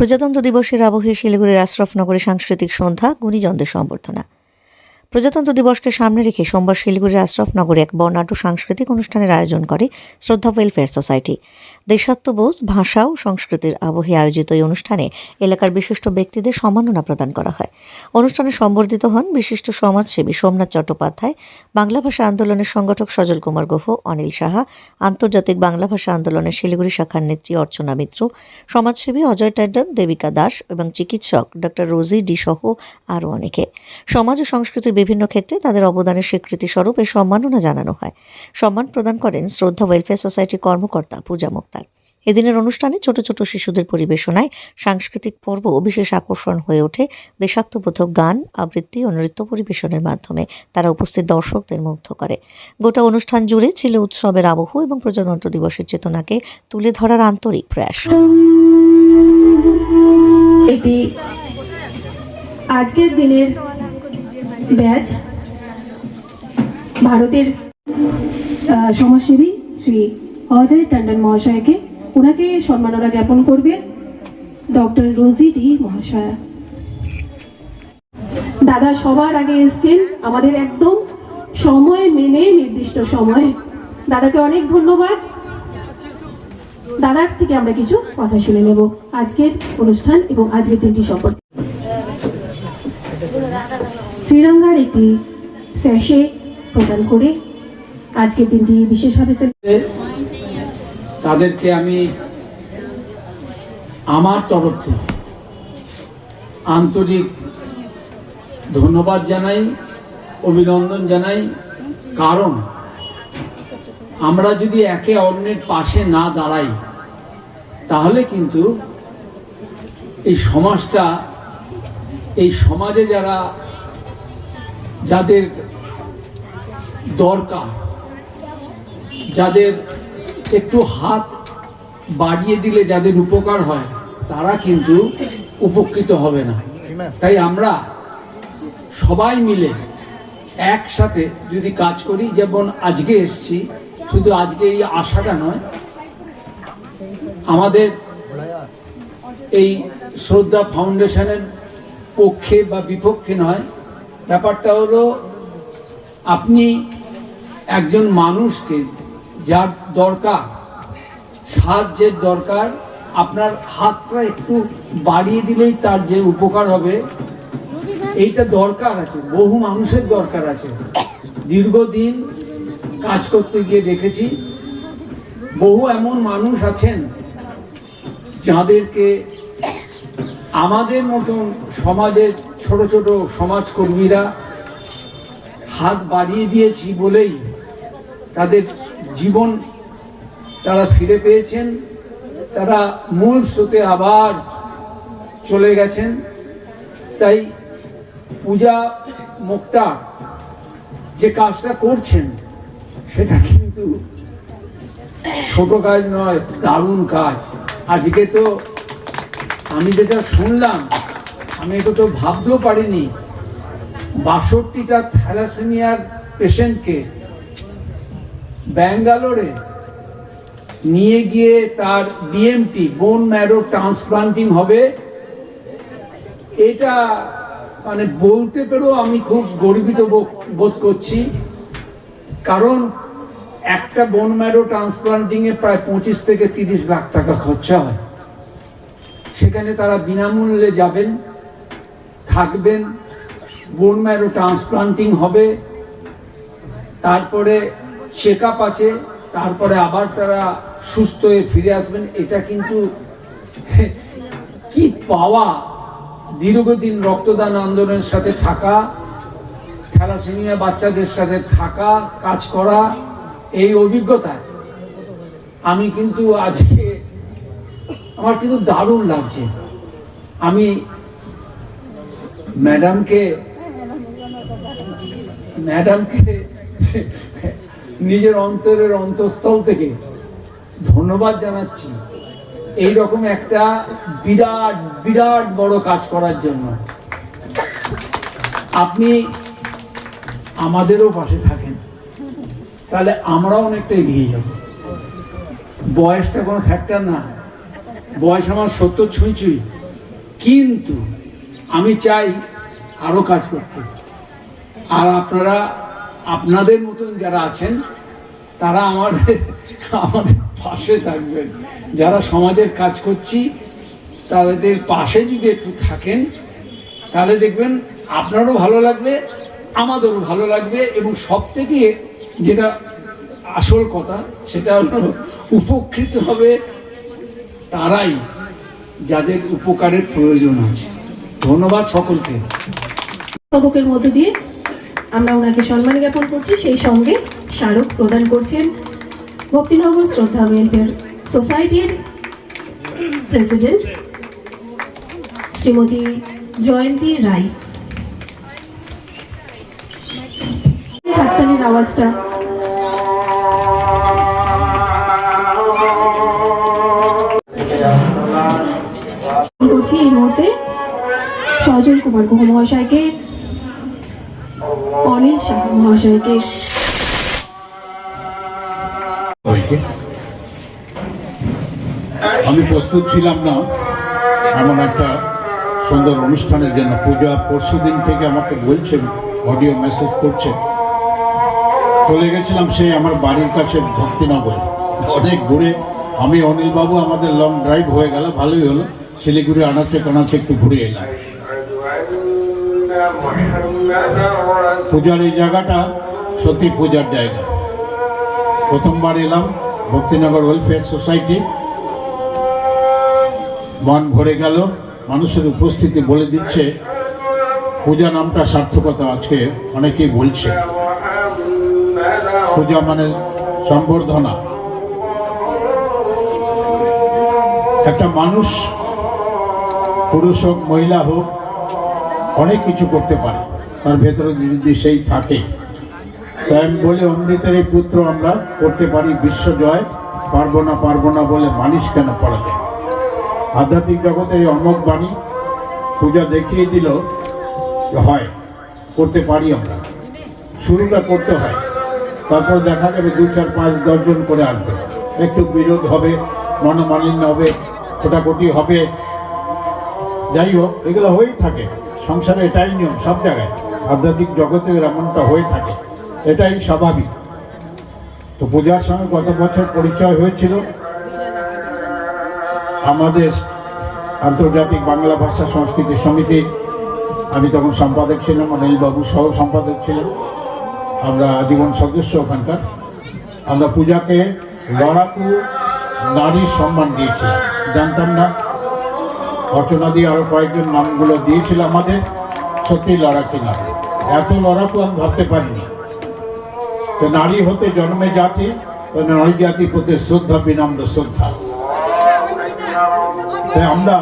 প্রজাতন্ত্র দিবসের আবহে শিলিগুড়ির আশরফনগরে সাংস্কৃতিক সন্ধ্যা গুণীজনদের সম্বর্ধনা। প্রজাতন্ত্র দিবসকে সামনে রেখে সোমবার শিলিগুড়ির আশরফনগরে এক বর্ণাঢ্য সাংস্কৃতিক অনুষ্ঠানের আয়োজন করে শ্রদ্ধা ওয়েলফেয়ার সোসাইটি দেশাত্মবোধ, ভাষা ও সংস্কৃতির আবহে আয়োজিত এই অনুষ্ঠানে এলাকার বিশিষ্ট ব্যক্তিদের সম্মাননা প্রদান করা হয়। অনুষ্ঠানে সম্বর্ধিত হন বিশিষ্ট সমাজসেবী সোমনাথ চট্টোপাধ্যায়, বাংলা ভাষা আন্দোলনের সংগঠক সজল কুমার গুহ, অনিল সাহা, আন্তর্জাতিক বাংলা ভাষা আন্দোলনের শিলিগুড়ি শাখার নেত্রী অর্চনা মিত্র, সমাজসেবী অজয় ট্যান্ডন দেবিকা দাস এবং চিকিৎসক ডক্টর রোজি ডি সহ আরও অনেকে। সমাজ ও সংস্কৃতির বিভিন্ন ক্ষেত্রে তাদের অবদানের স্বীকৃতি স্বরূপ এই সম্মাননা জানানো হয়। সম্মান প্রদান করেন শ্রদ্ধা ওয়েলফেয়ার সোসাইটির কর্মকর্তা পূজা মুক্তার। এদিনের অনুষ্ঠানে ছোট ছোট শিশুদের পরিবেশনায় সাংস্কৃতিক পর্ব বিশেষ আকর্ষণ হয়ে ওঠে। দেশাত্মবোধক গান, আবৃত্তি ও নৃত্য পরিবেশনের মাধ্যমে তারা উপস্থিত দর্শকদের মুগ্ধ করে। গোটা অনুষ্ঠান জুড়ে ছিল উৎসবের আবহ এবং প্রজাতন্ত্র দিবসের চেতনাকে তুলে ধরার আন্তরিক প্রয়াস। আজকের দিনের ব্যাচ। ভারতের সমাজসেবী শ্রী অজয় টান্ডন মহাশয়কে। ওনাকে সম্মাননা জ্ঞাপন করবে ডক্টর রোজি ডি মহাশয়া। দাদা সবার আগে এসছেন আমাদের একদম সময় মেনে নির্দিষ্ট সময়ে। দাদাকে অনেক ধন্যবাদ। দাদার থেকে আমরা কিছু কথা শুনে নেব। আজকের অনুষ্ঠান এবং আজকের দিনটি সম্পর্কে। শ্রীরঙ্গার একটি স্যাশে প্রদান করে আজকের দিনটি বিশেষভাবে তাদেরকে আমি আমার তরফ থেকে আন্তরিক ধন্যবাদ জানাই, অভিনন্দন জানাই। কারণ আমরা যদি একে অন্যের পাশে না দাঁড়াই, তাহলে কিন্তু এই সমাজটা এই সমাজে যারা, যাদের দরকার, যাদের একটু হাত বাড়িয়ে দিলে যাদের উপকার হয়, তারা কিন্তু উপকৃত হবে না। তাই আমরা সবাই মিলে একসাথে যদি কাজ করি, যেমন আজকে এসছি, শুধু আজকে এই আশাটা নয়, আমাদের এই শ্রদ্ধা ফাউন্ডেশনের পক্ষে বা বিপক্ষে নয়। ব্যাপারটা হলো, আপনি একজন মানুষকে যার দরকার, সাহায্যের দরকার, আপনার হাতটা একটু বাড়িয়ে দিলেই তার যে উপকার হবে, এইটা দরকার আছে, বহু মানুষের দরকার আছে। দীর্ঘদিন কাজ করতে গিয়ে দেখেছি, বহু এমন মানুষ আছেন যাদেরকে আমাদের মতন সমাজের ছোট ছোট সমাজকর্মীরা হাত বাড়িয়ে দিয়েছি বলেই তাদের জীবন তারা ফিরে পেয়েছেন, তারা মূল স্রোতে আবার চলে গেছেন। তাই পূজা মুক্তা যে কাজটা করছেন, সেটা কিন্তু ছোট কাজ নয়, দারুণ কাজ। আজকে তো আমি যেটা শুনলাম, আমি এটা তো ভাবতেও পারিনি, বাষট্টিটা থ্যালাসেমিয়ার পেশেন্টকে ব্যাঙ্গালোরে নিয়ে গিয়ে তার বিএমটি বোন ম্যারো ট্রান্সপ্লান্টিং হবে, এটা মানে বলতে পেরেও আমি খুব গর্বিত বোধ করছি। কারণ একটা বোন ম্যারো ট্রান্সপ্লান্টিংয়ে প্রায় পঁচিশ থেকে তিরিশ লাখ টাকা খরচা হয়। সেখানে তারা বিনামূল্যে যাবেন, থাকবেন, বোন ম্যারো ট্রান্সপ্লান্টিং হবে, তারপরে চেক আছে, তারপরে আবার তারা সুস্থ হয়ে ফিরে আসবেন, এটা কিন্তু কি পাওয়া দীর্ঘদিন রক্তদান আন্দোলনের সাথে থাকা, থ্যালাসেমিয়া বাচ্চাদের সাথে থাকা, কাজ করা, এই অভিজ্ঞতা। আমি কিন্তু আজকে আমার কিন্তু দারুণ লাগছে। আমি ম্যাডামকে ম্যাডামকে নিজের অন্তরের অন্তঃস্থল থেকে ধন্যবাদ জানাচ্ছি। এই রকম একটা বিরাট বিরাট বড় কাজ করার জন্য। আপনি আমাদেরও পাশে থাকেন। তাহলে আমরাও অনেকটা এগিয়ে যাব। বয়সটা কোনো ফ্যাক্টর না। বয়স আমার সত্তর ছুঁই ছুঁই কিন্তু আমি চাই আরও কাজ করতে। আর আপনারা, আপনাদের মতন যারা আছেন, তারা আমাদের আমাদের পাশে থাকবেন। যারা সমাজের কাজ করছি, তাদের পাশে যদি একটু থাকেন, তাহলে দেখবেন আপনারও ভালো লাগবে, আমাদেরও ভালো লাগবে এবং সব থেকে যেটা আসল কথা, সেটা হলো উপকৃত হবে তারাই যাদের উপকারের প্রয়োজন আছে। ধন্যবাদ সকলকে। স্তবকের মধ্য দিয়ে আমরা ওনাকে সম্মান জ্ঞাপন করছি। সেই সঙ্গে স্মারক প্রদান করছেন ভক্তিনগর শ্রদ্ধা ওয়েলফেয়ার সোসাইটির প্রেসিডেন্ট শ্রীমতী জয়ন্তী রায়। আওয়াজটা সজল কুমার গুহ মহাশয়কে, অনিল শাহ মহাশয়কে। আমি প্রস্তুত ছিলাম না, এমন একটা সুন্দর অনুষ্ঠানের জন্য। পূজা পরশু দিন থেকে আমাকে বলছেন অডিও মেসেজ করছে। চলে গেছিলাম সে আমার বাড়ির কাছে ভক্তিনগরে। অনেক ঘুরে আমি অনিলবাবু, আমাদের লং ড্রাইভ হয়ে গেল, ভালোই হলো। শিলিগুড়ি আনাচে কানাচে একটু ঘুরে এলাম। পূজার এই জায়গাটা সত্যি পূজার জায়গা। প্রথমবার এলাম, ভক্তিনগর ওয়েলফেয়ার সোসাইটি মন ভরে গেল, মানুষের উপস্থিতি বলে দিচ্ছে, পূজা নামটা সার্থকতা আজকে অনেকেই বলছে। পূজা মানে সম্বর্ধনা। একটা মানুষ, পুরুষ হোক, মহিলা হোক অনেক কিছু করতে পারে। তার ভেতরে যদি সেই থাকে। তাই আমি বলি অমৃতের এই পুত্র আমরা করতে পারি বিশ্ব জয়। পারব না পারব না বলে মানিস কেন পড়া যায় আধ্যাত্মিক জগতের এই অমক বাণী পূজা দেখিয়ে দিল হয়, করতে পারি আমরা। শুরুটা করতে হয়। তারপর দেখা যাবে দু, চার, পাঁচ দশজন করে আসবে। একটু বিরোধ হবে, মনোমালিন্য হবে কোটাকুটি হবে। যাই হোক, এগুলো হয়েই থাকে। সংসারে এটাই নিয়ম, সব জায়গায়। আধ্যাত্মিক জগতে এমনটা হয়ে থাকে, এটাই স্বাভাবিক। তো পূজার সঙ্গে গত বছর পরিচয় হয়েছিল? আমাদের আন্তর্জাতিক বাংলা ভাষা সংস্কৃতি সমিতি, আমি তখন সম্পাদক ছিলাম, অনিলবাবু সহ সম্পাদক ছিলেন। আমরা আজীবন সদস্য ওখানকার। আমরা পূজাকে লড়াকু নারীর সম্মান দিয়েছিলাম। জানতাম না রচনা দিয়ে আরও কয়েকজন নামগুলো দিয়েছিল আমাদের। সত্যি লড়াকি নারী এত লড়াকু আমি ভাবতে পারিনি। তো নারী হতে জন্মে জাতি, তো নারী জাতি প্রতি শ্রদ্ধা, বিনম্র শ্রদ্ধা। তাই আমরা